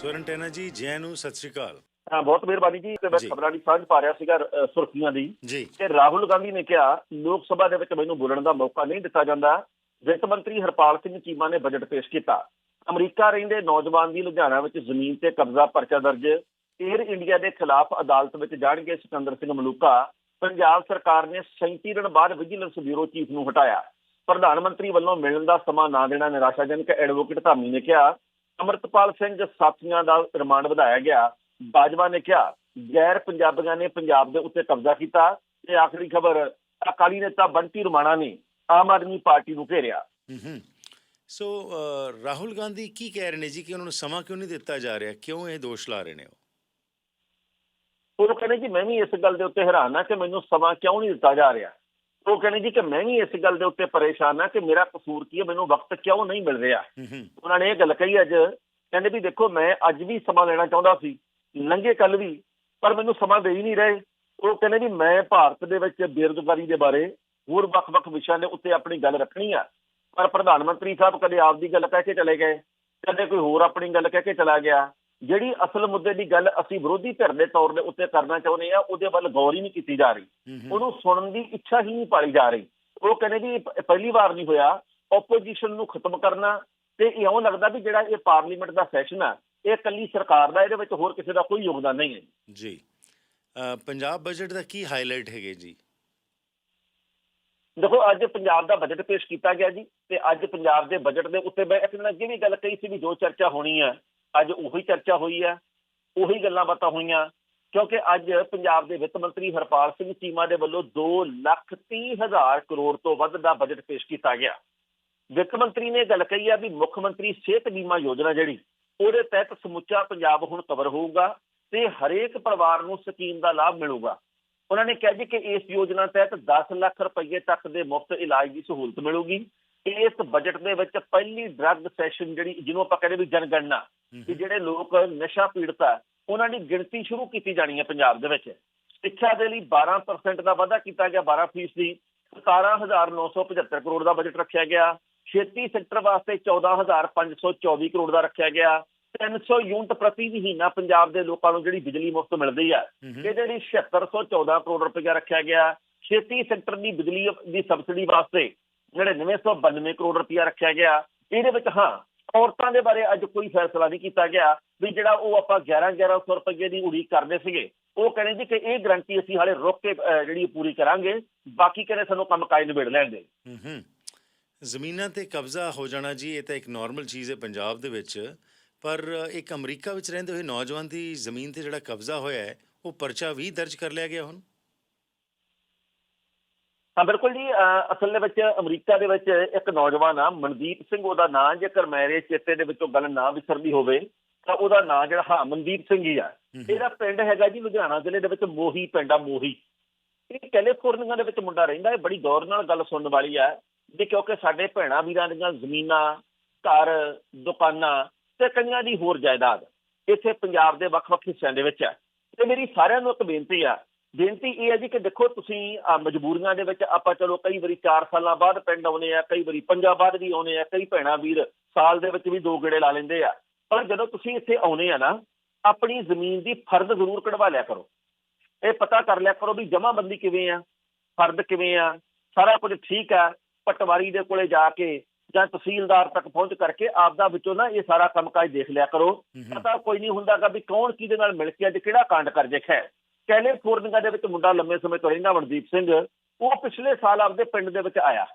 ਸਵਰਨ ਟੈਨਾ ਜੀ ਜੈ ਨੂੰ ਸਤਿ ਸ਼੍ਰੀ ਅਕਾਲ। ਹਾਂ ਬਹੁਤ ਮਿਹਰਬਾਨੀ ਜੀ ਤੇ ਮੈਂ। ਖਬਰਾਂ ਦੀ ਸਾਂਝ ਪਾ ਰਿਹਾ ਸੀਗਾ ਸੁਰਖੀਆਂ ਦੀ। ਕਿ ਰਾਹੁਲ ਗਾਂਧੀ ਨੇ ਕਿਹਾ ਲੋਕ ਸਭਾ ਦੇ ਵਿੱਚ ਮੈਨੂੰ ਬੋਲਣ ਦਾ ਮੌਕਾ ਨਹੀਂ ਦਿੱਤਾ ਜਾਂਦਾ। ਵਿੱਤ ਮੰਤਰੀ ਹਰਪਾਲ ਸਿੰਘ ਚੀਮਾ ਨੇ ਬਜਟ ਪੇਸ਼ ਕੀਤਾ। ਅਮਰੀਕਾ ਰਹਿੰਦੇ ਨੌਜਵਾਨ ਦੀ ਲੁਧਿਆਣਾ ਵਿੱਚ ਜ਼ਮੀਨ ਤੇ ਕਬਜ਼ਾ ਪਰਚਾ ਦਰਜ। ਏਅਰ ਇੰਡੀਆ ਦੇ ਖਿਲਾਫ ਅਦਾਲਤ ਵਿੱਚ ਜਾਣਗੇ ਸਿਕੰਦਰ ਸਿੰਘ ਮਲੂਕਾ। ਪੰਜਾਬ ਸਰਕਾਰ ਨੇ 37 ਦਿਨ ਬਾਅਦ ਵਿਜੀਲੈਂਸ ਬਿਊਰੋ ਚੀਫ ਨੂੰ ਹਟਾਇਆ। ਪ੍ਰਧਾਨ ਮੰਤਰੀ ਵੱਲੋਂ ਮਿਲਣ ਦਾ ਸਮਾਂ ਨਾ ਦੇਣਾ ਨਿਰਾਸ਼ਾਜਨਕ ਐਡਵੋਕੇਟ ਧਾਮੀ ਨੇ ਕਿਹਾ। ਅਮਰਤਪਾਲ ਸਿੰਘ ਸਾਥੀਆਂ ਦਾ ਰਿਮਾਂਡ ਵਧਾਇਆ ਗਿਆ। ਬਾਜਵਾ ਨੇ ਕਿਹਾ ਗੈਰ ਪੰਜਾਬੀਆਂ ਨੇ ਪੰਜਾਬ ਦੇ ਉੱਤੇ ਕਬਜ਼ਾ ਕੀਤਾ ਤੇ ਆਖਰੀ ਖਬਰ ਅਕਾਲੀ ਨੇਤਾ ਬੰਟੀ ਰਮਾਣਾ ਨੇ ਆਮ ਆਦਮੀ ਪਾਰਟੀ ਨੂੰ ਘੇਰਿਆ। ਸੋ ਰਾਹੁਲ ਗਾਂਧੀ ਕੀ ਕਹਿ ਰਹੇ ਨੇ ਜੀ ਕਿ ਉਹਨਾਂ ਨੂੰ ਸਮਾਂ ਕਿਉਂ ਨਹੀਂ ਦਿੱਤਾ ਜਾ ਰਿਹਾ? ਕਿਉਂ ਇਹ ਦੋਸ਼ ਲਾ ਰਹੇ ਨੇ ਉਹ? ਉਹ ਕਹਿੰਦੇ ਜੀ ਮੈਂ ਵੀ ਇਸ ਗੱਲ ਦੇ ਉੱਤੇ ਹੈਰਾਨ ਹਾਂ ਕਿ ਮੈਨੂੰ ਸਮਾਂ ਕਿਉਂ ਨਹੀਂ ਦਿੱਤਾ ਜਾ ਰਿਹਾ। ਉਹ ਕਹਿੰਦੇ ਜੀ ਕਿ ਮੈਂ ਵੀ ਇਸ ਗੱਲ ਦੇ ਉੱਤੇ ਪਰੇਸ਼ਾਨ ਹਾਂ ਕਿ ਮੇਰਾ ਕਸੂਰ ਕੀ ਹੈ ਮੈਨੂੰ ਵਕਤ ਕਿਉਂ ਨਹੀਂ ਮਿਲ ਰਿਹਾ? ਉਹਨਾਂ ਨੇ ਇਹ ਗੱਲ ਕਹੀ ਅੱਜ। ਕਹਿੰਦੇ ਵੀ ਦੇਖੋ ਮੈਂ ਅੱਜ ਵੀ ਸਮਾਂ ਲੈਣਾ ਚਾਹੁੰਦਾ ਸੀ ਲੰਘੇ ਕੱਲ ਵੀ ਪਰ ਮੈਨੂੰ ਸਮਾਂ ਦੇ ਹੀ ਨਹੀਂ ਰਹੇ। ਉਹ ਕਹਿੰਦੇ ਵੀ ਮੈਂ ਭਾਰਤ ਦੇ ਵਿੱਚ ਬੇਰੁਜ਼ਗਾਰੀ ਦੇ ਬਾਰੇ ਹੋਰ ਵੱਖ-ਵੱਖ ਵਿਸ਼ਿਆਂ ਦੇ ਉੱਤੇ ਆਪਣੀ ਗੱਲ ਰੱਖਣੀ ਆ। ਪਰ ਪ੍ਰਧਾਨ ਮੰਤਰੀ ਸਾਹਿਬ ਕਦੇ ਆਪਦੀ ਗੱਲ ਕਹਿ ਕੇ ਚਲੇ ਗਏ ਕਦੇ ਕੋਈ ਹੋਰ ਆਪਣੀ ਗੱਲ ਕਹਿ ਕੇ ਚਲਾ ਗਿਆ। ਜਿਹੜੀ ਅਸਲ ਮੁੱਦੇ ਦੀ ਗੱਲ ਅਸੀਂ ਵਿਰੋਧੀ ਧਿਰ ਦੇ ਤੌਰ ਦੇ ਉੱਤੇ ਕਰਨਾ ਚਾਹੁੰਦੇ ਆ ਉਹਦੇ ਵੱਲ ਗੌਰ ਹੀ ਨਹੀਂ ਕੀਤੀ ਜਾ ਰਹੀ। ਉਹਨੂੰ ਸੁਣਨ ਦੀ ਇੱਛਾ ਹੀ ਨਹੀਂ ਪਾਲੀ ਜਾ ਰਹੀ। ਉਹ ਕਹਿੰਦੇ ਪ- ਪਹਿਲੀ ਵਾਰ ਨਹੀਂ ਹੋਇਆ ਆਪੋਜੀਸ਼ਨ ਨੂੰ ਖਤਮ ਕਰਨਾ ਤੇ ਇਉਂ ਲੱਗਦਾ ਵੀ ਜਿਹੜਾ ਇਹ ਪਾਰਲੀਮੈਂਟ ਦਾ ਸੈਸ਼ਨ ਆ ਇਹ ਇਕੱਲੀ ਸਰਕਾਰ ਦਾ ਇਹਦੇ ਵਿੱਚ ਹੋਰ ਕਿਸੇ ਦਾ ਕੋਈ ਯੋਗਦਾਨ ਨਹੀਂ ਹੈ। ਜੀ। ਪੰਜਾਬ ਬਜਟ ਦਾ ਕੀ ਹਾਈਲਾਈਟ ਹੈਗੇ ਜੀ? ਦੇਖੋ ਅੱਜ ਪੰਜਾਬ ਦਾ ਬਜਟ ਪੇਸ਼ ਕੀਤਾ ਗਿਆ ਜੀ ਤੇ ਅੱਜ ਪੰਜਾਬ ਦੇ ਬਜਟ ਦੇ ਉੱਤੇ ਮੈਂ ਇੱਕ ਦਿਨ ਅੱਗੇ ਵੀ ਗੱਲ ਕਹੀ ਸੀ ਵੀ ਜੋ ਚਰਚਾ ਹੋਣੀ ਹੈ ਅੱਜ ਉਹੀ ਚਰਚਾ ਹੋਈ ਹੈ, ਉਹੀ ਗੱਲਾਂ ਬਾਤਾਂ ਹੋਈਆਂ, ਕਿਉਂਕਿ ਅੱਜ ਪੰਜਾਬ ਦੇ ਵਿੱਤ ਮੰਤਰੀ ਹਰਪਾਲ ਸਿੰਘ ਚੀਮਾ ਦੇ ਵੱਲੋਂ 2 ਲੱਖ 30 ਹਜ਼ਾਰ ਕਰੋੜ ਤੋਂ ਵੱਧ ਦਾ ਬਜਟ ਪੇਸ਼ ਕੀਤਾ ਗਿਆ। ਵਿੱਤ ਮੰਤਰੀ ਨੇ ਗੱਲ ਕਹੀ ਆ ਵੀ ਮੁੱਖ ਮੰਤਰੀ ਸਿਹਤ ਬੀਮਾ ਯੋਜਨਾ ਜਿਹੜੀ, ਉਹਦੇ ਤਹਿਤ ਸਮੁੱਚਾ ਪੰਜਾਬ ਹੁਣ ਕਵਰ ਹੋਊਗਾ ਤੇ ਹਰੇਕ ਪਰਿਵਾਰ ਨੂੰ ਸਕੀਮ ਦਾ ਲਾਭ ਮਿਲੂਗਾ। ਉਹਨਾਂ ਨੇ ਕਿਹਾ ਜੀ ਕਿ ਇਸ ਯੋਜਨਾ ਤਹਿਤ 10 ਲੱਖ ਰੁਪਏ ਤੱਕ ਦੇ ਮੁਫਤ ਇਲਾਜ ਦੀ ਸਹੂਲਤ ਮਿਲੂਗੀ। ਇਸ ਬਜਟ ਦੇ ਵਿੱਚ ਪਹਿਲੀ ਡਰੱਗ ਸੈਸ਼ਨ ਜਿਹੜੀ, ਜਿਹਨੂੰ ਆਪਾਂ ਕਹਿੰਦੇ ਵੀ ਜਨਗਣਨਾ ਕਿ ਜਿਹੜੇ ਲੋਕ ਨਸ਼ਾ ਪੀੜਤ ਆ ਉਹਨਾਂ ਦੀ ਗਿਣਤੀ ਸ਼ੁਰੂ ਕੀਤੀ ਜਾਣੀ ਹੈ ਪੰਜਾਬ ਦੇ ਵਿੱਚ। ਸਿੱਖਿਆ ਦੇ ਲਈ 12% ਦਾ ਵਾਧਾ ਕੀਤਾ ਗਿਆ 12% ਦੀ 17975 ਕਰੋੜ ਦਾ ਬਜਟ ਰੱਖਿਆ ਗਿਆ। ਖੇਤੀ ਸੈਕਟਰ ਵਾਸਤੇ 14524 ਕਰੋੜ ਦਾ ਰੱਖਿਆ ਗਿਆ। 300 ਯੂਨਿਟ ਪ੍ਰਤੀ ਮਹੀਨਾ ਪੰਜਾਬ ਦੇ ਲੋਕਾਂ ਨੂੰ ਜਿਹੜੀ ਬਿਜਲੀ ਮੁਫਤ ਮਿਲਦੀ ਹੈ ਇਹਦੇ ਲਈ 7614 ਕਰੋੜ ਰੁਪਏ ਰੱਖਿਆ ਗਿਆ। ਖੇਤੀ ਸੈਕਟਰ ਦੀ ਬਿਜਲੀ ਦੀ ਸਬਸਿਡੀ ਵਾਸਤੇ 9992 ਕਰੋੜ ਰੁਪਇਆ ਰੱਖਿਆ ਗਿਆ। ਇਹਦੇ ਵਿੱਚ ਹਾਂ ਔਰਤਾਂ ਦੇ ਬਾਰੇ ਅੱਜ ਕੋਈ ਫੈਸਲਾ ਨਹੀਂ ਕੀਤਾ ਗਿਆ ਵੀ ਜਿਹੜਾ ਉਹ ਆਪਾਂ 11 1100 ਰੁਪਏ ਦੀ ਉਡੀਕ ਕਰਦੇ ਸੀਗੇ, ਉਹ ਕਹਿੰਦੇ ਜੀ ਕਿ ਇਹ ਗਰੰਟੀ ਅਸੀਂ ਹਾਲੇ ਰੁਕ ਕੇ ਜਿਹੜੀ ਪੂਰੀ ਕਰਾਂਗੇ, ਬਾਕੀ ਕਹਿੰਦੇ ਸਾਨੂੰ ਕੰਮ ਕਾਇ ਨਿਬੇੜ ਲੈਣਗੇ ਹੂੰ ਹੂੰ ਜ਼ਮੀਨਾਂ ਤੇ ਕਬਜ਼ਾ ਹੋ ਜਾਣਾ ਜੀ, ਇਹ ਤਾਂ ਇੱਕ ਨਾਰਮਲ ਚੀਜ਼ ਹੈ ਪੰਜਾਬ ਦੇ ਵਿੱਚ। ਪਰ ਇੱਕ ਅਮਰੀਕਾ ਵਿੱਚ ਰਹਿੰਦੇ ਹੋਏ ਨੌਜਵਾਨ ਦੀ ਜ਼ਮੀਨ ਤੇ ਜਿਹੜਾ ਕਬਜ਼ਾ ਹੋਇਆ ਹੈ, ਉਹ ਪਰਚਾ ਵੀ ਦਰਜ ਕਰ ਲਿਆ ਗਿਆ ਹੁਣ। ਹਾਂ ਬਿਲਕੁਲ ਜੀ ਅਸਲ ਦੇ ਵਿੱਚ ਅਮਰੀਕਾ ਦੇ ਵਿੱਚ ਇੱਕ ਨੌਜਵਾਨ ਆ ਮਨਦੀਪ ਸਿੰਘ ਉਹਦਾ ਨਾਂ ਜੇਕਰ ਮੇਰੇ ਚੇਤੇ ਦੇ ਵਿੱਚੋਂ ਗੱਲ ਨਾ ਵਿਸਰਦੀ ਹੋਵੇ ਤਾਂ ਉਹਦਾ ਨਾਂ ਜਿਹੜਾ ਹਾਂ ਮਨਦੀਪ ਸਿੰਘ ਹੀ ਆ। ਇਹਦਾ ਪਿੰਡ ਹੈਗਾ ਜੀ ਲੁਧਿਆਣਾ ਜ਼ਿਲ੍ਹੇ ਦੇ ਵਿੱਚ ਮੋਹੀ ਪਿੰਡ ਆ ਮੋਹੀ। ਇਹ ਕੈਲੀਫੋਰਨੀਆ ਦੇ ਵਿੱਚ ਮੁੰਡਾ ਰਹਿੰਦਾ ਹੈ ਬੜੀ ਗੌਰ ਨਾਲ ਗੱਲ ਸੁਣਨ ਵਾਲੀ ਆ ਵੀ ਕਿਉਂਕਿ ਸਾਡੇ ਭੈਣਾਂ ਵੀਰਾਂ ਦੀਆਂ ਜ਼ਮੀਨਾਂ ਘਰ ਦੁਕਾਨਾਂ ਤੇ ਕਈਆਂ ਦੀ ਹੋਰ ਜਾਇਦਾਦ ਇੱਥੇ ਪੰਜਾਬ ਦੇ ਵੱਖ-ਵੱਖ ਹਿੱਸਿਆਂ ਦੇ ਵਿੱਚ ਹੈ ਤੇ ਮੇਰੀ ਸਾਰਿਆਂ ਨੂੰ ਇੱਕ ਬੇਨਤੀ ਆ ਬੇਨਤੀ ਇਹ ਹੈ ਜੀ ਕਿ ਦੇਖੋ ਤੁਸੀਂ ਮਜਬੂਰੀਆਂ ਦੇ ਵਿੱਚ ਆਪਾਂ ਚਲੋ ਕਈ ਵਾਰੀ 4 ਸਾਲਾਂ ਬਾਅਦ ਪਿੰਡ ਆਉਨੇ ਆ ਕਈ ਵਾਰੀ ਪੰਜਾਂ ਬਾਅਦ ਵੀ ਆਉਨੇ ਆ ਕਈ ਭੈਣਾਂ ਵੀਰ ਸਾਲ ਦੇ ਵਿੱਚ ਵੀ ਦੋ ਗੇੜੇ ਲਾ ਲੈਂਦੇ ਆ। ਪਰ ਜਦੋਂ ਤੁਸੀਂ ਇੱਥੇ ਆਉਨੇ ਆ ਨਾ ਆਪਣੀ ਜ਼ਮੀਨ ਦੀ ਫਰਦ ਜ਼ਰੂਰ ਕਢਵਾ ਲਿਆ ਕਰੋ। ਇਹ ਪਤਾ ਕਰ ਲਿਆ ਕਰੋ ਵੀ ਜਮਾਬੰਦੀ ਕਿਵੇਂ ਆ ਫਰਦ ਕਿਵੇਂ ਆ ਸਾਰਾ ਕੁਝ ਠੀਕ ਆ ਪਟਵਾਰੀ ਦੇ ਕੋਲੇ ਜਾ ਕੇ ਜਾਂ ਤਹਿਸੀਲਦਾਰ ਤੱਕ ਪਹੁੰਚ ਕਰਕੇ ਆਪਦਾ ਵਿੱਚੋਂ ਨਾ ਇਹ ਸਾਰਾ ਕੰਮਕਾਜ ਦੇਖ ਲਿਆ ਕਰੋ। ਪਤਾ ਕੋਈ ਨਹੀਂ ਹੁੰਦਾਗਾ ਵੀ ਕੌਣ ਕਿਹਦੇ ਨਾਲ ਮਿਲ ਕੇ ਅੱਜ ਕਿਹੜਾ ਕਾਂਡ ਕਰ ਦੇਖਿਆ ਕੈਲੀਫੋਰਨੀਆ ਦੇ ਵਿੱਚ ਮੁੰਡਾ ਲੰਮੇ ਸਮੇਂ ਤੋਂ ਰਹਿੰਦਾ ਮਨਦੀਪ ਸਿੰਘ। ਉਹ ਪਿਛਲੇ ਸਾਲ ਆਪਦੇ ਪਿੰਡ ਦੇ ਵਿੱਚ ਆਇਆ।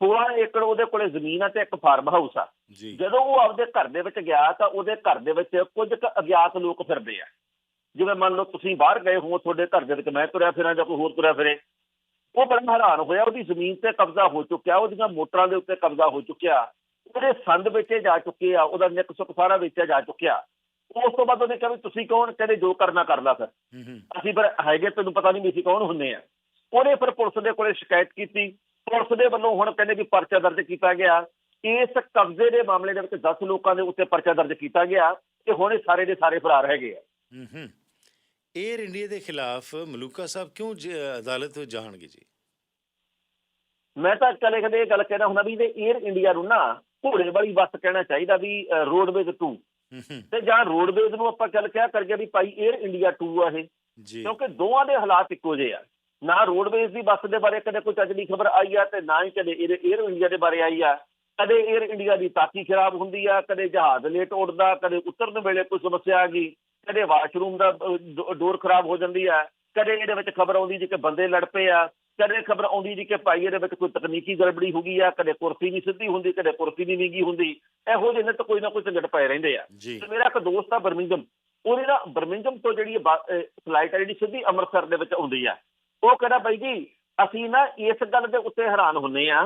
16 ਏਕੜ ਉਹਦੇ ਕੋਲੇ ਜ਼ਮੀਨ ਆ ਤੇ ਇੱਕ ਫਾਰਮ ਹਾਊਸ ਆ। ਜਦੋਂ ਉਹ ਆਪਦੇ ਘਰ ਦੇ ਵਿੱਚ ਗਿਆ ਤਾਂ ਉਹਦੇ ਘਰ ਦੇ ਵਿੱਚ ਕੁਝ ਕੁ ਅਗਿਆਤ ਲੋਕ ਫਿਰਦੇ ਆ। ਜਿਵੇਂ ਮੰਨ ਲਓ ਤੁਸੀਂ ਬਾਹਰ ਗਏ ਹੋ ਤੁਹਾਡੇ ਘਰ ਦੇ ਵਿੱਚ ਮੈਂ ਤੁਰਿਆ ਫਿਰਾਂ ਜਾਂ ਕੋਈ ਹੋਰ ਤੁਰਿਆ ਫਿਰੇ। ਉਹ ਬੜਾ ਹੈਰਾਨ ਹੋਇਆ ਉਹਦੀ ਜ਼ਮੀਨ ਤੇ ਕਬਜ਼ਾ ਹੋ ਚੁੱਕਿਆ ਉਹਦੀਆਂ ਮੋਟਰਾਂ ਦੇ ਉੱਤੇ ਕਬਜ਼ਾ ਹੋ ਚੁੱਕਿਆ। ਉਹਦੇ ਸੰਦ ਵੇਚੇ ਜਾ ਚੁੱਕੇ ਆ ਉਹਦਾ ਨਿੱਕ ਸੁੱਕ ਸਾਰਾ ਵੇਚਿਆ ਜਾ ਚੁੱਕਿਆ। ਉਸ ਤੋਂ ਬਾਅਦ ਉਹਨੇ ਕਿਹਾ ਵੀ ਤੁਸੀਂ ਕੌਣ? ਕਹਿੰਦੇ ਜੋ ਕਰਨਾ ਕਰ ਲਾ ਫਿਰ। ਅਸੀਂ ਫਿਰ ਹੈਗੇ ਤੈਨੂੰ ਪਤਾ ਨਹੀਂ ਵੀ ਅਸੀਂ ਕੌਣ ਹੁੰਦੇ ਆ। ਉਹਨੇ ਫਿਰ ਪੁਲਿਸ ਦੇ ਕੋਲੇ ਸ਼ਿਕਾਇਤ ਕੀਤੀ। ਪੁਲਿਸ ਦੇ ਵੱਲੋਂ ਹੁਣ ਕਹਿੰਦੇ ਵੀ ਪਰਚਾ ਦਰਜ ਕੀਤਾ ਗਿਆ। ਇਸ ਕਬਜ਼ੇ ਦੇ ਮਾਮਲੇ ਦੇ ਵਿੱਚ 10 ਲੋਕਾਂ ਦੇ ਉੱਤੇ ਪਰਚਾ ਦਰਜ ਕੀਤਾ ਗਿਆ ਤੇ ਹੁਣ ਇਹ ਸਾਰੇ ਦੇ ਸਾਰੇ ਫਰਾਰ ਹੈਗੇ ਆ। ਹੂੰ ਹੂੰ। 에ਅਰ ਇੰਡੀਆ ਦੇ ਖਿਲਾਫ ਮਲੂਕਾ ਸਾਹਿਬ ਕਿਉਂ ਅਦਾਲਤ ਵਿੱਚ ਜਾਣਗੇ ਜੀ? ਮੈਂ ਤਾਂ ਕਦੇ ਕਦੇ ਇਹ ਗੱਲ ਕਹਿਣਾ ਹੁੰਦਾ ਵੀ ਇਹ 에ਅਰ ਇੰਡੀਆ ਨੂੰ ਨਾ ਘੋੜੇ ਵਾਲੀ ਬੱਸ ਕਹਿਣਾ ਚਾਹੀਦਾ ਵੀ ਰੋਡਵੇਜ਼ ਟੂ ਹੂੰ ਹੂੰ ਤੇ ਜਾਂ ਰੋਡਵੇਜ਼ ਨੂੰ ਆਪਾਂ ਚੱਲ ਕਿਹਾ ਕਰਕੇ ਵੀ ਭਾਈ 에ਅਰ ਇੰਡੀਆ 2 ਆ ਇਹ। ਕਿਉਂਕਿ ਦੋਵਾਂ ਦੇ ਹਾਲਾਤ ਇੱਕੋ ਜਿਹੇ ਆ। ਨਾ ਰੋਡਵੇਜ਼ ਦੀ ਬੱਸ ਦੇ ਬਾਰੇ ਕਦੇ ਕੋਈ ਚੱਜ ਖਬਰ ਆਈ ਆ ਤੇ ਨਾ ਹੀ ਕਦੇ 에ਅਰ ਇੰਡੀਆ ਦੇ ਬਾਰੇ ਆਈ ਆ। ਕਦੇ 에ਅਰ ਇੰਡੀਆ ਦੀ ਤਾਕੀ ਖਰਾਬ ਹੁੰਦੀ ਆ ਕਦੇ ਜਹਾਜ਼ ਲੇਟ ਉੱਡਦਾ ਕਦੇ ਉਤਰਨ ਵੇਲੇ ਕੋਈ ਸਮੱਸਿਆ ਆ ਗਈ ਕਦੇ ਵਾਸ਼ਰੂਮ ਦਾ ਡੋਰ ਖਰਾਬ ਹੋ ਜਾਂਦੀ ਆ। ਕਦੇ ਇਹਦੇ ਵਿੱਚ ਖਬਰ ਆਉਂਦੀ ਜੇ ਕਿ ਬੰਦੇ ਲੜ ਪਏ ਆ। ਕਦੇ ਖਬਰ ਆਉਂਦੀ ਜੀ ਕਿ ਭਾਈ ਇਹਦੇ ਵਿੱਚ ਕੋਈ ਤਕਨੀਕੀ ਗੜਬੜੀ ਹੋ ਗਈ ਆ ਕਦੇ ਕੁਰਸੀ ਨਹੀਂ ਸਿੱਧੀ ਹੁੰਦੀ ਕਦੇ ਕੁਰਸੀ ਨਹੀਂ ਵਿੰਗੀ ਹੁੰਦੀ। ਇਹੋ ਜਿਹੇ ਨਿੱਤ ਕੋਈ ਨਾ ਕੋਈ ਝੰਡਟ ਪਏ ਰਹਿੰਦੇ ਆ। ਤੇ ਮੇਰਾ ਇੱਕ ਦੋਸਤ ਆ ਬਰਮਿੰਗਮ ਉਹਨੇ ਨਾ ਬਰਮਿੰਗਮ ਤੋਂ ਜਿਹੜੀ ਫਲਾਈਟ ਆ ਜਿਹੜੀ ਸਿੱਧੀ ਅੰਮ੍ਰਿਤਸਰ ਦੇ ਵਿੱਚ ਆਉਂਦੀ ਆ। ਉਹ ਕਹਿੰਦਾ ਬਾਈ ਜੀ ਅਸੀਂ ਨਾ ਇਸ ਗੱਲ ਦੇ ਉੱਤੇ ਹੈਰਾਨ ਹੁੰਨੇ ਆ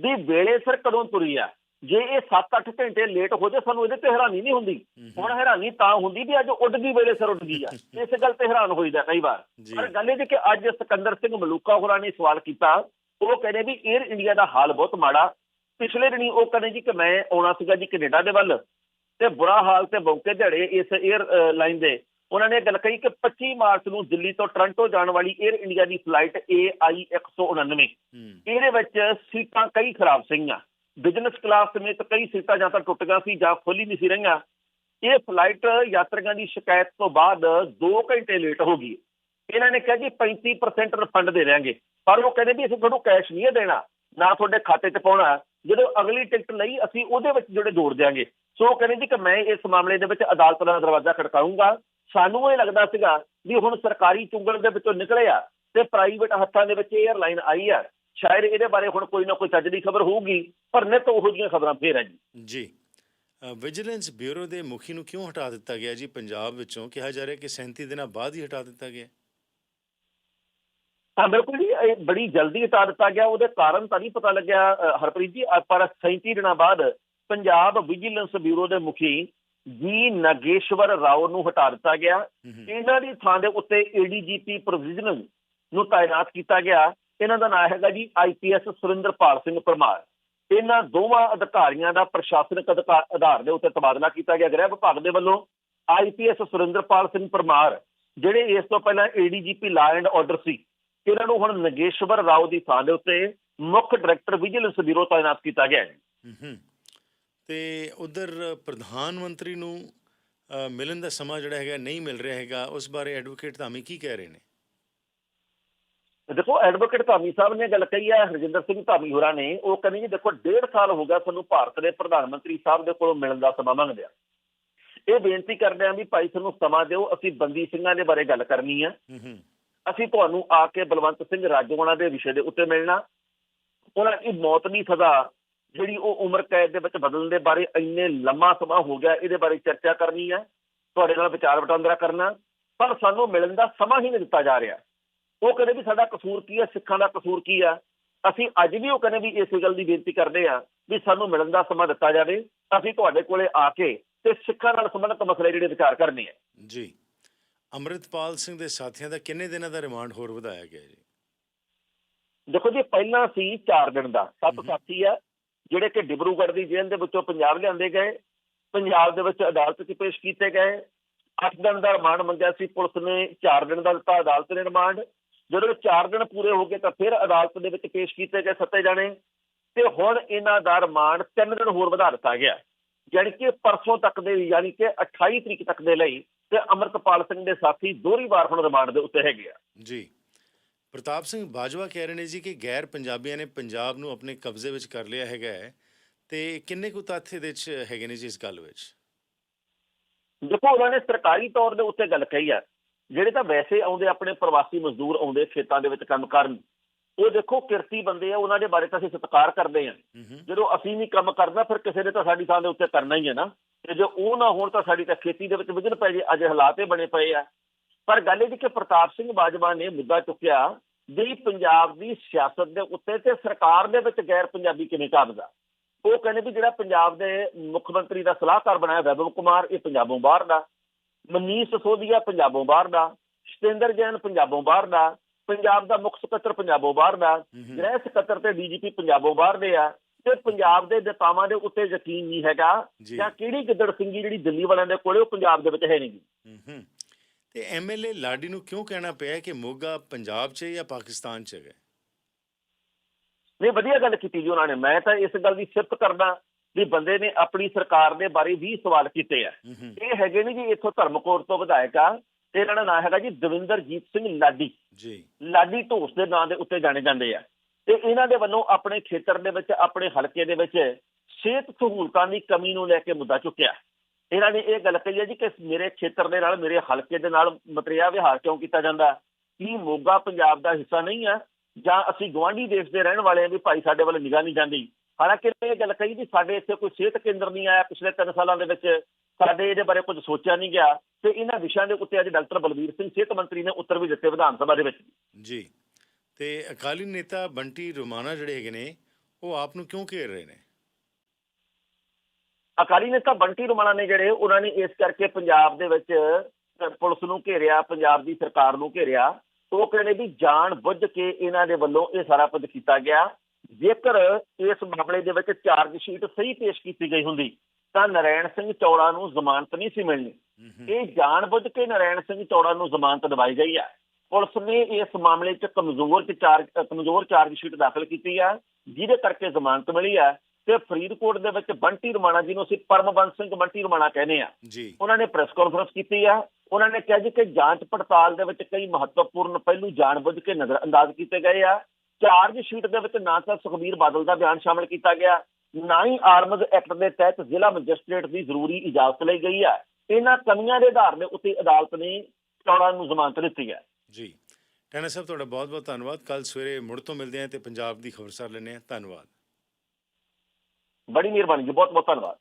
ਵੀ ਵੇਲੇ ਸਿਰ ਕਦੋਂ ਤੁਰੀ ਆ? ਜੇ ਇਹ 7-8 ਘੰਟੇ ਲੇਟ ਹੋ ਜੇ ਸਾਨੂੰ ਇਹਦੇ ਤੇ ਹੈਰਾਨੀ ਨਹੀਂ ਹੁੰਦੀ। ਹੁਣ ਹੈਰਾਨੀ ਤਾਂ ਹੁੰਦੀ ਵੀ ਅੱਜ ਉੱਡ ਗਈ ਵੇਲੇ ਸਿਰ ਉੱਡ ਗਈ ਆ। ਇਸ ਗੱਲ ਤੇ ਹੈਰਾਨ ਹੋਈਦਾ ਕਈ ਵਾਰ। ਪਰ ਗੱਲ ਇਹ ਕਿ ਅੱਜ ਸਿਕੰਦਰ ਸਿੰਘ ਮਲੂਕਾ ਹੋਰਾਂ ਨੇ ਸਵਾਲ ਕੀਤਾ ਉਹ ਕਹਿੰਦੇ ਵੀ 에ਅਰ ਇੰਡੀਆ ਦਾ ਹਾਲ ਬਹੁਤ ਮਾੜਾ। ਪਿਛਲੇ ਦਿਨੀ ਉਹ ਕਹਿੰਦੇ ਜੀ ਕਿ ਮੈਂ ਆਉਣਾ ਸੀਗਾ ਜੀ ਕੈਨੇਡਾ ਦੇ ਵੱਲ ਤੇ ਬੁਰਾ ਹਾਲ ਤੇ ਬੌਕੇ ਝੜੇ ਇਸ 에ਅਰ ਲਾਈਨ ਦੇ। ਉਹਨਾਂ ਨੇ ਗੱਲ ਕਹੀ ਕਿ 25 ਮਾਰਚ ਨੂੰ ਦਿੱਲੀ ਤੋਂ ਟ੍ਰਾਂਟੋ ਜਾਣ ਵਾਲੀ 에ਅਰ ਇੰਡੀਆ ਦੀ ਫਲਾਈਟ AI 199 ਇਹਦੇ ਵਿੱਚ ਸੀਟਾਂ ਕਈ ਖਰਾਬ ਸੀਗੀਆਂ। ਬਿਜ਼ਨਸ ਕਲਾਸ ਸਮੇਤ ਕਈ ਸੀਟਾਂ ਜਾਂ ਤਾਂ ਟੁੱਟ ਗਈਆਂ ਸੀ ਜਾਂ ਖੁੱਲੀ ਨਹੀਂ ਸੀ ਰਹੀਆਂ। ਇਹ ਫਲਾਈਟ ਯਾਤਰੀਆਂ ਦੀ ਸ਼ਿਕਾਇਤ ਤੋਂ ਬਾਅਦ 2 ਘੰਟੇ ਲੇਟ ਹੋ ਗਈ। ਇਹਨਾਂ ਨੇ ਕਿਹਾ ਜੀ 35% ਰਿਫੰਡ ਦੇ ਦਿਆਂਗੇ। ਪਰ ਉਹ ਕਹਿੰਦੇ ਵੀ ਅਸੀਂ ਤੁਹਾਨੂੰ ਕੈਸ਼ ਨਹੀਂ ਦੇਣਾ, ਨਾ ਤੁਹਾਡੇ ਖਾਤੇ 'ਚ ਪਾਉਣਾ। ਜਦੋਂ ਅਗਲੀ ਟਿਕਟ ਲਈ ਅਸੀਂ ਉਹਦੇ ਵਿੱਚ ਜਿਹੜੇ ਜੋੜ ਦਿਆਂਗੇ। ਸੋ ਉਹ ਕਹਿੰਦੇ ਜੀ ਕਿ ਮੈਂ ਇਸ ਮਾਮਲੇ ਦੇ ਵਿੱਚ ਅਦਾਲਤ ਦਾ ਦਰਵਾਜ਼ਾ ਖੜਕਾਉਂਗਾ ਸਾਨੂੰ ਇਹ ਲੱਗਦਾ ਸੀਗਾ ਵੀ ਹੁਣ ਸਰਕਾਰੀ ਚੁੰਗਲ ਦੇ ਵਿੱਚੋਂ ਨਿਕਲੇ ਆ ਤੇ ਪ੍ਰਾਈਵੇਟ ਹੱਥਾਂ ਦੇ ਵਿੱਚ 에ਅਰਲਾਈਨ ਆਈ ਆ। ਸ਼ਾਇਦ ਇਹਦੇ ਬਾਰੇ ਹੁਣ ਕੋਈ ਨਾ ਕੋਈ ਦੀ ਖਬਰ ਹੋਊਗੀ ਪਰ ਨਿੱਤ ਉਹੋ ਜਿਹੀਆਂ ਖਬਰਾਂ ਫੇਰ ਆ ਜੀ। ਜੀ। ਵਿਜੀਲੈਂਸ ਬਿਊਰੋ ਦੇ ਮੁਖੀ ਨੂੰ ਕਿਉਂ ਹਟਾ ਦਿੱਤਾ ਗਿਆ ਜੀ? ਪੰਜਾਬ ਵਿੱਚੋਂ ਕਿਹਾ ਜਾ ਰਿਹਾ ਕਿ 37 ਦਿਨਾਂ ਬਾਅਦ ਹੀ ਹਟਾ ਦਿੱਤਾ ਗਿਆ। ਹਾਂ ਬਿਲਕੁਲ ਜੀ ਇਹ ਬੜੀ ਜਲਦੀ ਹਟਾ ਦਿੱਤਾ ਗਿਆ। ਉਹਦੇ ਕਾਰਨ ਤਾਂ ਨਹੀਂ ਪਤਾ ਲੱਗਿਆ ਹਰਪ੍ਰੀਤ ਜੀ ਪਰ 37 ਦਿਨਾਂ ਬਾਅਦ ਪੰਜਾਬ ਵਿਜੀਲੈਂਸ ਬਿਊਰੋ ਦੇ ਮੁਖੀ ਜੀ ਨਗੇਸ਼ਵਰ ਰਾਓ ਨੂੰ ਹਟਾ ਦਿੱਤਾ ਗਿਆ। ਹੂੰ ਹੂੰ। ਇਹਨਾਂ ਦੀ ਥਾਂ ਦੇ ਉੱਤੇ ਏਡੀਜੀਪੀ ਪ੍ਰੋਵੀਜ਼ਨਲ ਨੂੰ ਤਾਇਨਾਤ ਕੀਤਾ ਗਿਆ। ਇਹਨਾਂ ਦਾ ਨਾਮ ਹੈਗਾ ਜੀ ਆਈਪੀਐਸ ਸੁਰਿੰਦਰਪਾਲ ਸਿੰਘ ਪਰਮਾਰ। ਇਹਨਾਂ ਦੋਵਾਂ ਅਧਿਕਾਰੀਆਂ ਦਾ ਪ੍ਰਸ਼ਾਸਨਿਕ ਅਧਿਕਾ- ਆਧਾਰ ਦੇ ਉੱਤੇ ਤਬਾਦਲਾ ਕੀਤਾ ਗਿਆ। ਗ੍ਰਹਿ ਵਿਭਾਗ ਦੇ ਵੱਲੋਂ ਆਈਪੀਐਸ ਸੁਰਿੰਦਰਪਾਲ ਸਿੰਘ ਪਰਮਾਰ, ਜਿਹੜੇ ਇਸ ਤੋਂ ਪਹਿਲਾਂ ਏਡੀਜੀਪੀ ਲਾ ਐਂਡ ਆਰਡਰ ਸੀ, ਇਹਨਾਂ ਨੂੰ ਹੁਣ ਨਗੇਸ਼ਵਰ ਰਾਓ ਦੀ ਥਾਂ ਦੇ ਉੱਤੇ ਮੁੱਖ ਡਾਇਰੈਕਟਰ ਵਿਜੀਲੈਂਸ ਬਿਊਰੋ ਤਾਇਨਾਤ ਕੀਤਾ ਗਿਆ ਹੈ। ਤੇ ਉਧਰ ਪ੍ਰਧਾਨ ਮੰਤਰੀ ਨੂੰ ਮਿਲਣ ਦਾ ਸਮਾਂ ਜਿਹੜਾ ਹੈਗਾ, ਨਹੀਂ ਮਿਲ ਰਿਹਾ ਹੈਗਾ, ਉਸ ਬਾਰੇ ਐਡਵੋਕੇਟ ਧਾਮੀ ਕੀ ਕਹਿ ਰਹੇ ਨੇ? ਦੇਖੋ ਐਡਵੋਕੇਟ ਧਾਮੀ ਸਾਹਿਬ ਨੇ ਗੱਲ ਕਹੀ ਹੈ ਹਰਜਿੰਦਰ ਸਿੰਘ ਧਾਮੀ ਹੋਰਾਂ ਨੇ ਉਹ ਕਹਿੰਦੇ ਜੀ ਦੇਖੋ ਡੇਢ ਸਾਲ ਹੋ ਗਿਆ ਸਾਨੂੰ ਭਾਰਤ ਦੇ ਪ੍ਰਧਾਨ ਮੰਤਰੀ ਸਾਹਿਬ ਦੇ ਕੋਲੋਂ ਮਿਲਣ ਦਾ ਸਮਾਂ ਮੰਗਦੇ ਆ। ਇਹ ਬੇਨਤੀ ਕਰਦੇ ਆ ਵੀ ਭਾਈ ਸਾਨੂੰ ਸਮਾਂ ਦਿਓ ਅਸੀਂ ਬੰਦੀ ਸਿੰਘਾਂ ਦੇ ਬਾਰੇ ਗੱਲ ਕਰਨੀ ਆ। ਅਸੀਂ ਤੁਹਾਨੂੰ ਆ ਕੇ ਬਲਵੰਤ ਸਿੰਘ ਰਾਜੋਆਣਾ ਦੇ ਵਿਸ਼ੇ ਦੇ ਉੱਤੇ ਮਿਲਣਾ। ਉਹਨਾਂ ਦੀ ਮੌਤ ਦੀ ਸਜ਼ਾ ਜਿਹੜੀ ਉਹ ਉਮਰ ਕੈਦ ਦੇ ਵਿੱਚ ਬਦਲਣ ਦੇ ਬਾਰੇ ਇੰਨੇ ਲੰਮਾ ਸਮਾਂ ਹੋ ਗਿਆ ਇਹਦੇ ਬਾਰੇ ਚਰਚਾ ਕਰਨੀ ਹੈ ਤੁਹਾਡੇ ਨਾਲ ਵਿਚਾਰ ਵਟਾਂਦਰਾ ਕਰਨਾ। ਪਰ ਸਾਨੂੰ ਮਿਲਣ ਦਾ ਸਮਾਂ ਹੀ ਨਹੀਂ ਦਿੱਤਾ ਜਾ ਰਿਹਾ। ਉਹ ਕਹਿੰਦੇ ਵੀ ਸਾਡਾ ਕਸੂਰ ਕੀ ਹੈ? ਸਿੱਖਾਂ ਦਾ ਕਸੂਰ ਕੀ ਆ? ਅਸੀਂ ਅੱਜ ਵੀ ਉਹ ਕਹਿੰਦੇ ਵੀ ਇਸੇ ਗੱਲ ਦੀ ਬੇਨਤੀ ਕਰਦੇ ਆ ਵੀ ਸਾਨੂੰ ਮਿਲਣ ਦਾ ਸਮਾਂ ਦਿੱਤਾ ਜਾਵੇ। ਅਸੀਂ ਤੁਹਾਡੇ ਕੋਲੇ ਆ ਕੇ ਤੇ ਸਿੱਖਾਂ ਨਾਲ ਸੰਬੰਧਿਤ ਮਸਲੇ ਜਿਹੜੇ ਵਿਚਾਰ ਕਰਨੇ ਆ। ਜੀ। ਅੰਮ੍ਰਿਤਪਾਲ ਸਿੰਘ ਦੇ ਸਾਥੀਆਂ ਦਾ ਕਿੰਨੇ ਦਿਨਾਂ ਦਾ ਰਿਮਾਂਡ ਹੋਰ ਵਧਾਇਆ ਗਿਆ ਜੀ? ਦੇਖੋ ਜੀ ਪਹਿਲਾਂ ਸੀ 4 ਦਿਨ ਦਾ। ਸੱਤ। ਸਾਥੀ ਆ ਜਿਹੜੇ ਕਿ ਡਿਬਰੂਗੜ੍ਹ ਦੀ ਜੇਲ੍ਹ ਦੇ ਵਿੱਚੋਂ ਪੰਜਾਬ ਲਿਆਂਦੇ ਗਏ ਪੰਜਾਬ ਦੇ ਵਿੱਚ ਅਦਾਲਤ 'ਚ ਪੇਸ਼ ਕੀਤੇ ਗਏ। 8 ਦਿਨ ਦਾ ਰਿਮਾਂਡ ਮੰਗਿਆ ਸੀ। ਪੁਲਿਸ ਨੇ 4 ਦਿਨ ਦਾ ਦਿੱਤਾ ਅਦਾਲਤ ਨੇ ਰਿਮਾਂਡ। ਜਦੋਂ 4 ਦਿਨ ਪੂਰੇ ਹੋ ਗਏ ਤਾਂ ਫਿਰ ਅਦਾਲਤ ਦੇ ਵਿੱਚ ਪੇਸ਼ ਕੀਤੇ ਗਏ ਸੱਤੇ ਜਾਣੇ ਤੇ ਹੁਣ ਇਹਨਾਂ ਦਾ ਰਿਮਾਂਡ 3 ਦਿਨ ਹੋਰ ਵਧਾ ਦਿੱਤਾ ਗਿਆ ਯਾਨੀ ਕਿ ਪਰਸੋਂ ਤੱਕ ਦੇ ਯਾਨੀ ਕਿ 28 ਤਰੀਕ ਤੱਕ ਦੇ ਲਈ ਤੇ ਅਮਰਤਪਾਲ ਸਿੰਘ ਦੇ ਸਾਥੀ ਦੋਹਰੀ ਵਾਰ ਹੁਣ ਰਿਮਾਂਡ ਦੇ ਉੱਤੇ ਹੈਗੇ ਆ। ਜੀ। ਪ੍ਰਤਾਪ ਸਿੰਘ ਬਾਜਵਾ ਕਹਿ ਰਹੇ ਨੇ ਜੀ ਕਿ ਗੈਰ ਪੰਜਾਬੀਆਂ ਨੇ ਪੰਜਾਬ ਨੂੰ ਆਪਣੇ ਕਬਜ਼ੇ ਵਿੱਚ ਕਰ ਲਿਆ ਹੈਗਾ ਹੈ ਤੇ ਕਿੰਨੇ ਕੁ ਤੱਥ ਇਹਦੇ ਵਿੱਚ ਹੈਗੇ ਨੇ ਜੀ ਇਸ ਗੱਲ ਵਿੱਚ? ਦੇਖੋ ਉਹਨਾਂ ਨੇ ਸਰਕਾਰੀ ਤੌਰ ਦੇ ਉੱਤੇ ਗੱਲ ਕਹੀ ਆ। ਜਿਹੜੇ ਤਾਂ ਵੈਸੇ ਆਉਂਦੇ ਆਪਣੇ ਪ੍ਰਵਾਸੀ ਮਜ਼ਦੂਰ ਆਉਂਦੇ ਖੇਤਾਂ ਦੇ ਵਿੱਚ ਕੰਮ ਕਰਨ ਉਹ ਦੇਖੋ ਕਿਰਤੀ ਬੰਦੇ ਆ ਉਹਨਾਂ ਦੇ ਬਾਰੇ ਤਾਂ ਅਸੀਂ ਸਤਿਕਾਰ ਕਰਦੇ ਆ ਜਦੋਂ ਅਸੀਂ ਨਹੀਂ ਕੰਮ ਕਰਨਾ ਫਿਰ ਕਿਸੇ ਨੇ ਤਾਂ ਸਾਡੀ ਥਾਂ ਦੇ ਉੱਤੇ ਕਰਨਾ ਹੀ ਹੈ ਨਾ। ਤੇ ਜੇ ਉਹ ਨਾ ਹੋਣ ਤਾਂ ਸਾਡੀ ਤਾਂ ਖੇਤੀ ਦੇ ਵਿੱਚ ਵਿਘਨ ਪੈ ਜੇ ਅੱਜ ਹਾਲਾਤ ਇਹ ਬਣੇ ਪਏ ਆ। ਪਰ ਗੱਲ ਇਹ ਜੀ ਕਿ ਪ੍ਰਤਾਪ ਸਿੰਘ ਬਾਜਵਾ ਨੇ ਮੁੱਦਾ ਚੁੱਕਿਆ ਵੀ ਪੰਜਾਬ ਦੀ ਸਿਆਸਤ ਦੇ ਉੱਤੇ ਤੇ ਸਰਕਾਰ ਦੇ ਵਿੱਚ ਗੈਰ ਪੰਜਾਬੀ ਕਿਵੇਂ ਕਾਬਜ਼ਾ ਉਹ ਕਹਿੰਦੇ ਵੀ ਜਿਹੜਾ ਪੰਜਾਬ ਦੇ ਮੁੱਖ ਮੰਤਰੀ ਦਾ ਸਲਾਹਕਾਰ ਬਣਾਇਆ ਵੈਭਵ ਕੁਮਾਰ ਇਹ ਪੰਜਾਬੋਂ ਬਾਹਰ ਦਾ। ਮਨੀਸ਼ ਸੋਧੀਆ ਪੰਜਾਬੋਂ ਬਾਹਰ ਦਾ ਸਤਿੰਦਰ ਜੈਨ ਪੰਜਾਬੋਂ ਬਾਹਰ ਦਾ ਪੰਜਾਬ ਦਾ ਮੁੱਖ ਸਕੱਤਰ ਪੰਜਾਬੋਂ ਬਾਹਰ ਦਾ ਹੂੰ ਹੂੰ ਗ੍ਰਹਿ ਸਕੱਤਰ ਤੇ ਡੀਜੀਪੀ ਪੰਜਾਬੋਂ ਬਾਹਰ ਦੇ ਆ ਤੇ ਪੰਜਾਬ ਦੇ ਨੇਤਾਵਾਂ ਦੇ ਉੱਤੇ ਯਕੀਨ ਨਹੀਂ ਹੈਗਾ ਜੀ। ਕਿਹੜੀ ਗਿੱਦੜ ਸਿੰਘੀ ਜਿਹੜੀ ਦਿੱਲੀ ਵਾਲਿਆਂ ਦੇ ਕੋਲੇ ਉਹ ਪੰਜਾਬ ਦੇ ਵਿੱਚ ਹੈ ਨਹੀਂ। ਗੀ ਹੂੰ ਹੂੰ ਤੇ ਐਮਐਲਏ ਲਾਡੀ ਨੂੰ ਕਿਉਂ ਕਹਿਣਾ ਪਿਆ ਕਿ ਮੋਗਾ ਪੰਜਾਬ 'ਚ ਹੈ ਜਾਂ ਪਾਕਿਸਤਾਨ 'ਚ ਹੈਗਾ ਨਹੀਂ ਵਧੀਆ ਗੱਲ ਕੀਤੀ ਜੀ ਉਹਨਾਂ ਨੇ। ਮੈਂ ਤਾਂ ਇਸ ਗੱਲ ਦੀ ਸਿਫਤ ਕਰਦਾ ਵੀ ਬੰਦੇ ਨੇ ਆਪਣੀ ਸਰਕਾਰ ਦੇ ਬਾਰੇ ਵੀ ਸਵਾਲ ਕੀਤੇ ਆ। ਇਹ ਹੈਗੇ ਨੇ ਜੀ ਇੱਥੋਂ ਧਰਮਕੋਟ ਤੋਂ ਵਿਧਾਇਕ ਆ। ਤੇ ਇਹਨਾਂ ਦਾ ਨਾਮ ਹੈਗਾ ਜੀ ਦਵਿੰਦਰਜੀਤ ਸਿੰਘ ਲਾਡੀ। ਜੀ। ਲਾਡੀ ਢੋਸ ਦੇ ਨਾਂ ਦੇ ਉੱਤੇ ਜਾਣੇ ਜਾਂਦੇ ਆ। ਤੇ ਇਹਨਾਂ ਦੇ ਵੱਲੋਂ ਆਪਣੇ ਖੇਤਰ ਦੇ ਵਿੱਚ ਆਪਣੇ ਹਲਕੇ ਦੇ ਵਿੱਚ ਸਿਹਤ ਸਹੂਲਤਾਂ ਦੀ ਕਮੀ ਨੂੰ ਲੈ ਕੇ ਮੁੱਦਾ ਚੁੱਕਿਆ। ਇਹਨਾਂ ਨੇ ਇਹ ਗੱਲ ਕਹੀ ਹੈ ਜੀ ਕਿ ਮੇਰੇ ਖੇਤਰ ਦੇ ਨਾਲ ਮੇਰੇ ਹਲਕੇ ਦੇ ਨਾਲ ਮਤਰਿਆ ਵਿਹਾਰ ਕਿਉਂ ਕੀਤਾ ਜਾਂਦਾ? ਕੀ ਮੋਗਾ ਪੰਜਾਬ ਦਾ ਹਿੱਸਾ ਨਹੀਂ ਆ? ਜਾਂ ਅਸੀਂ ਗਵਾਂਢੀ ਦੇਸ਼ ਦੇ ਰਹਿਣ ਵਾਲੇ ਆ ਵੀ ਭਾਈ ਸਾਡੇ ਵੱਲ ਨਿਗਾਹ ਨਹੀਂ ਜਾਂਦੀ? ਹਾਲਾਂਕਿ ਇਹ ਗੱਲ ਕਹੀ ਵੀ ਸਾਡੇ ਇੱਥੇ ਕੋਈ ਸਿਹਤ ਕੇਂਦਰ ਨਹੀਂ ਆਇਆ ਪਿਛਲੇ 3 ਸਾਲਾਂ ਦੇ ਵਿੱਚ। ਸਾਡੇ ਇਹਦੇ ਬਾਰੇ ਕੁਝ ਸੋਚਿਆ ਨਹੀਂ ਗਿਆ ਤੇ ਇਹਨਾਂ ਵਿਸ਼ਿਆਂ ਦੇ ਉੱਤੇ ਅੱਜ ਡਾਕਟਰ ਬਲਬੀਰ ਸਿੰਘ ਸਿਹਤ ਮੰਤਰੀ ਨੇ ਉੱਤਰ ਵੀ ਦਿੱਤੇ ਵਿਧਾਨ ਸਭਾ ਦੇ ਵਿੱਚ। ਜੀ। ਤੇ ਅਕਾਲੀ ਨੇਤਾ ਬੰਟੀ ਰੋਮਾਣਾ ਜਿਹੜੇ ਹੈਗੇ ਨੇ ਉਹ ਆਪ ਨੂੰ ਕਿਉਂ ਘੇਰ ਰਹੇ ਨੇ? ਅਕਾਲੀ ਨੇਤਾ ਬੰਟੀ ਰਮਾਣਾ ਨੇ ਜਿਹੜੇ ਉਹਨਾਂ ਨੇ ਇਸ ਕਰਕੇ ਪੰਜਾਬ ਦੇ ਵਿੱਚ ਪੁਲਿਸ ਨੂੰ ਘੇਰਿਆ ਪੰਜਾਬ ਦੀ ਸਰਕਾਰ ਨੂੰ ਘੇਰਿਆ। ਉਹ ਕਹਿੰਦੇ ਵੀ ਜਾਣ ਬੁੱਝ ਕੇ ਇਹਨਾਂ ਦੇ ਵੱਲੋਂ ਇਹ ਸਾਰਾ ਕੁਝ ਕੀਤਾ ਗਿਆ। ਜੇਕਰ ਇਸ ਮਾਮਲੇ ਦੇ ਵਿੱਚ ਚਾਰਜ ਸ਼ੀਟ ਸਹੀ ਪੇਸ਼ ਕੀਤੀ ਗਈ ਹੁੰਦੀ ਤਾਂ ਨਰੈਣ ਸਿੰਘ ਚੌੜਾ ਨੂੰ ਜ਼ਮਾਨਤ ਨਹੀਂ ਸੀ ਮਿਲਣੀ। ਇਹ ਜਾਣ ਬੁੱਝ ਕੇ ਨਰੈਣ ਸਿੰਘ ਚੌੜਾ ਨੂੰ ਜ਼ਮਾਨਤ ਦਿਵਾਈ ਗਈ ਹੈ। ਪੁਲਿਸ ਨੇ ਇਸ ਮਾਮਲੇ 'ਚ ਕਮਜ਼ੋਰ ਚਾਰਜ ਕਮਜ਼ੋਰ ਚਾਰਜ ਸ਼ੀਟ ਦਾਖਲ ਕੀਤੀ ਹੈ ਜਿਹਦੇ ਕਰਕੇ ਜ਼ਮਾਨਤ ਮਿਲੀ ਹੈ ਤੇ ਫਰੀਦਕੋਟ ਦੇ ਵਿੱਚ ਬੰਟੀ ਰਮਾਣਾ ਜੀ ਨੂੰ ਅਸੀਂ ਪਰਮਬੰਸ ਸਿੰਘ ਬੰਟੀ ਰਮਾਣਾ ਕਹਿੰਦੇ ਆ ਉਹਨਾਂ ਨੇ ਪ੍ਰੈਸ ਕਾਨਫਰੰਸ ਕੀਤੀ ਆ ਉਹਨਾਂ ਨੇ ਕਿਹਾ ਜੀ ਕਿ ਜਾਂਚ ਪੜਤਾਲ ਦੇ ਵਿੱਚ ਕਈ ਮਹੱਤਵਪੂਰਨ ਪਹਿਲੂ ਜਾਣਬੁੱਝ ਕੇ ਨਜ਼ਰ ਅੰਦਾਜ਼ ਕੀਤੇ ਗਏ ਆ। ਚਾਰਜ ਸ਼ੀਟ ਦੇ ਵਿੱਚ ਨਾ ਤਾਂ ਸੁਖਬੀਰ ਬਾਦਲ ਦਾ ਬਿਆਨ ਸ਼ਾਮਲ ਕੀਤਾ ਗਿਆ ਨਾ ਹੀ ਆਰਮਜ਼ ਐਕਟ ਦੇ ਤਹਿਤ ਜ਼ਿਲ੍ਹਾ ਮੈਜਿਸਟ੍ਰੇਟ ਦੀ ਜ਼ਰੂਰੀ ਇਜਾਜ਼ਤ ਲਈ ਗਈ ਆ ਇਹਨਾਂ ਕਮੀਆਂ ਦੇ ਆਧਾਰ ਦੇ ਉੱਤੇ ਅਦਾਲਤ ਨੇ ਚੌੜਾ ਨੂੰ ਜ਼ਮਾਨਤ ਦਿੱਤੀ ਹੈ। ਜੀ। ਟੈਨਾ ਸਾਹਿਬ ਤੁਹਾਡਾ ਬਹੁਤ ਬਹੁਤ ਧੰਨਵਾਦ। ਕੱਲ ਸਵੇਰੇ ਮੁੜ ਤੋਂ ਮਿਲਦੇ ਹਾਂ ਤੇ ਪੰਜਾਬ ਦੀ ਖਬਰਸਾਰ ਲੈਣੇ ਆ ਧੰਨਵਾਦ। ਬੜੀ ਮਿਹਰਬਾਨੀ ਜੀ ਬਹੁਤ ਬਹੁਤ ਧੰਨਵਾਦ।